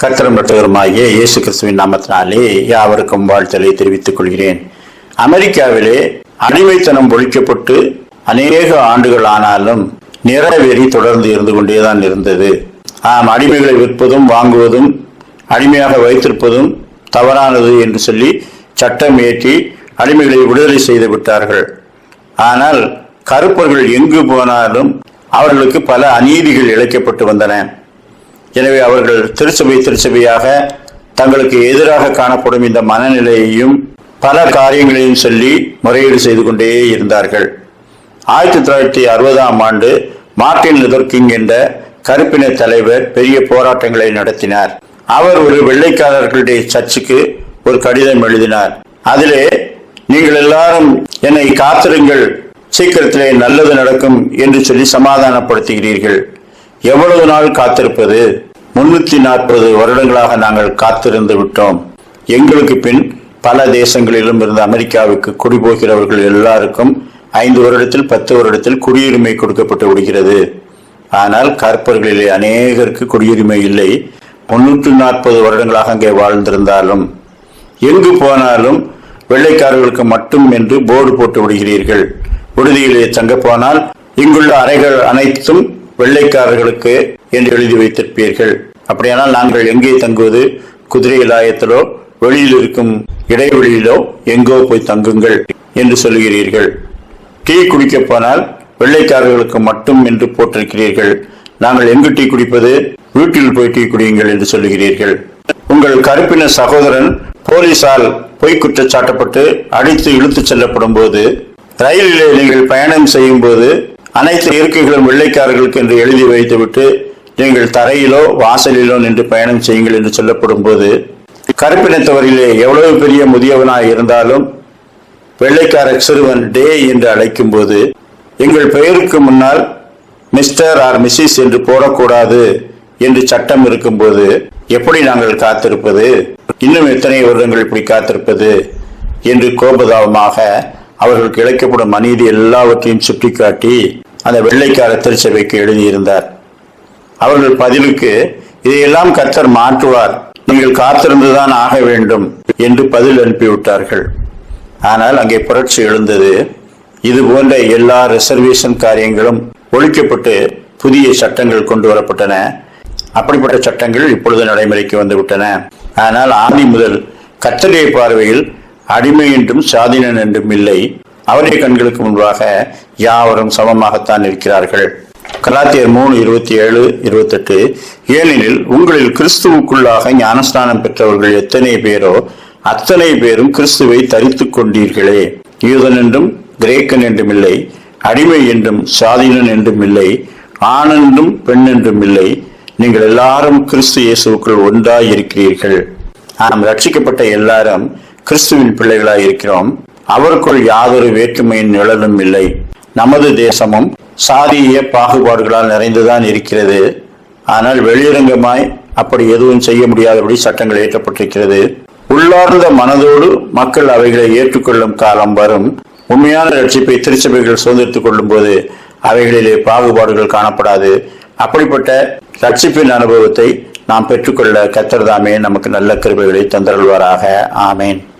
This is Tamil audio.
கர்த்தரும் இயேசு கிறிஸ்துவின் நாமத்தினாலே யாவருக்கும் வாழ்த்தலை தெரிவித்துக் கொள்கிறேன். அமெரிக்காவிலே அடிமைத்தனம் ஒழிக்கப்பட்டு அநேக ஆண்டுகள் ஆனாலும் நிறவெறி தொடர்ந்து இருந்து கொண்டேதான் இருந்தது. ஆம் அடிமைகளை விற்பதும் வாங்குவதும் அடிமையாக வைத்திருப்பதும் தவறானது என்று சொல்லி சட்டம் இயற்றி அடிமைகளை விடுதலை செய்து விட்டார்கள். ஆனால் கருப்பர்கள் எங்கு போனாலும் அவர்களுக்கு பல அநீதிகள் இழைக்கப்பட்டு வந்தன. எனவே அவர்கள் திருச்சபை திருச்சபையாக தங்களுக்கு எதிராக காணப்படும் இந்த மனநிலையையும் பல காரியங்களையும் சொல்லி முறையீடு செய்து கொண்டே இருந்தார்கள். ஆயிரத்தி தொள்ளாயிரத்தி அறுபதாம் ஆண்டு மார்ட்டின் லுதர் கிங் என்ற கருப்பின தலைவர் பெரிய போராட்டங்களை நடத்தினார். அவர் ஒரு வெள்ளைக்காரர்களுடைய சர்ச்சுக்கு ஒரு கடிதம் எழுதினார். அதிலே நீங்கள் எல்லாரும் என்னை காத்திருங்கள். சீக்கிரத்திலே நல்லது நடக்கும் என்று சொல்லி சமாதானப்படுத்துகிறீர்கள். எவ்வளவு நாள் காத்திருப்பது? முன்னூத்தி நாற்பது வருடங்களாக நாங்கள் காத்திருந்து விட்டோம். எங்களுக்கு பின் பல தேசங்களிலும் இருந்து அமெரிக்காவுக்கு குடிபோகிறவர்கள் எல்லாருக்கும் ஐந்து வருடத்தில் பத்து வருடத்தில் குடியுரிமை கொடுக்கப்பட்டு விடுகிறது. ஆனால் கற்பர்களிலே அநேகருக்கு குடியுரிமை இல்லை. முன்னூற்று நாற்பது வருடங்களாக அங்கே வாழ்ந்திருந்தாலும் எங்கு போனாலும் வெள்ளைக்காரர்களுக்கு மட்டும் என்று போர்டு போட்டு விடுகிறீர்கள். விடுதியிலே தங்க போனால் இங்குள்ள அறைகள் அனைத்தும் வெள்ளைக்காரர்களுக்கு என்று எழுதி வைத்திருப்பீர்கள். அப்படியானால் நாங்கள் எங்கே தங்குவது? குதிரை இலாயத்திலோ வெளியில் இருக்கும் இடைவெளியிலோ எங்கோ போய் தங்குங்கள் என்று சொல்கிறீர்கள் டீ குடிக்க போனால் வெள்ளைக்காரர்களுக்கு மட்டும் என்று போட்டிருக்கிறீர்கள் நாங்கள் எங்கு டீ குடிப்பது? வீட்டில் போய் டீ குடியுங்கள் என்று சொல்லுகிறீர்கள். உங்கள் கருப்பின சகோதரன் போலீசால் பொய் குற்றச்சாட்டப்பட்டு அடித்து இழுத்துச் செல்லப்படும் போது ரயிலில் நீங்கள் பயணம் செய்யும் போது அனைத்து இருக்கைகளும் வெள்ளைக்காரர்களுக்கு என்று எழுதி வைத்துவிட்டு நீங்கள் தரையிலோ வாசலிலோ நின்று பயணம் செய்யுங்கள் என்று சொல்லப்படும் போது கருப்பினத்தவரிலே எவ்வளவு பெரிய முதியவனாய் இருந்தாலும் வெள்ளைக்கார சிறுவன் டே என்று அழைக்கும் போது எங்கள் பெயருக்கு முன்னால் மிஸ்டர் ஆர் மிஸ்ஸிஸ் என்று போடக்கூடாது என்று சட்டம் இருக்கும்போது எப்படி நாங்கள் காத்திருப்பது? இன்னும் எத்தனை வருடங்கள் இப்படி காத்திருப்பது? என்று கோபதாபமாக அவர்களுக்கு இழைக்கப்படும் அநீதி எல்லாவற்றையும் சுட்டிக்காட்டி அந்த வெள்ளைக்கார திருச்சபைக்கு எழுதியிருந்தார். அவர்கள் பதிலுக்கு இதையெல்லாம் கத்தர் மாற்றுவார். நீங்கள் காத்திருந்துதான் ஆக வேண்டும் என்று பதில் அனுப்பிவிட்டார்கள். ஆனால் அங்கே புரட்சி எழுந்தது. இது போன்ற எல்லா ரிசர்வேஷன் காரியங்களும் ஒழிக்கப்பட்டு புதிய சட்டங்கள் கொண்டு வரப்பட்டன. அப்படிப்பட்ட சட்டங்கள் இப்பொழுது நடைமுறைக்கு வந்துவிட்டன. ஆனால் ஆதி முதல் கத்தடைய பார்வையில் அடிமை என்றும் சாதீனன் என்றும் இல்லை. அவருடைய கண்களுக்கு முன்பாக யாவரும் சமமாகத்தான் இருக்கிறார்கள் கலாத்தியர் மூணு இருபத்தி ஏழு இருபத்தெட்டு ஏனெனில் உங்களில் கிறிஸ்துவுக்குள்ளாக ஞானஸ்நானம் பெற்றவர்கள் எத்தனை பேரோ அத்தனை பேரும் கிறிஸ்துவை தரித்துக் கொண்டீர்களே. யூதன் என்றும் கிரேக்கன் என்றும் இல்லை அடிமை என்றும் சாதீனன் என்றும் இல்லை ஆண் என்றும் பெண் என்றும் இல்லை. நீங்கள் எல்லாரும் கிறிஸ்து இயேசுக்குள் ஒன்றாய் இருக்கிறீர்கள் நாம் ரட்சிக்கப்பட்ட எல்லாரும் கிறிஸ்துவின் பிள்ளைகளாய் இருக்கிறோம் அவருக்குள் யாதொரு வேற்றுமையின் நிழலும் இல்லை. நமது தேசமும் சாதிய பாகுபாடுகளால் நிறைந்துதான் இருக்கிறது. ஆனால் வெளியரங்கமாய் அப்படி எதுவும் செய்ய முடியாதபடி சட்டங்கள் ஏற்றப்பட்டிருக்கிறது உள்ளார்ந்த மனதோடு மக்கள் அவைகளை ஏற்றுக்கொள்ளும் காலம் வரும். உண்மையான ரட்சிப்பை திருச்சபைகள் சுதந்திரித்துக் கொள்ளும் போது அவைகளிலே பாகுபாடுகள் காணப்படாது. அப்படிப்பட்ட ரட்சிப்பின் அனுபவத்தை நாம் பெற்றுக்கொள்ள கத்தர்தாமே நமக்கு நல்ல கிருபைகளை தந்தருள்வாராக. ஆமேன்.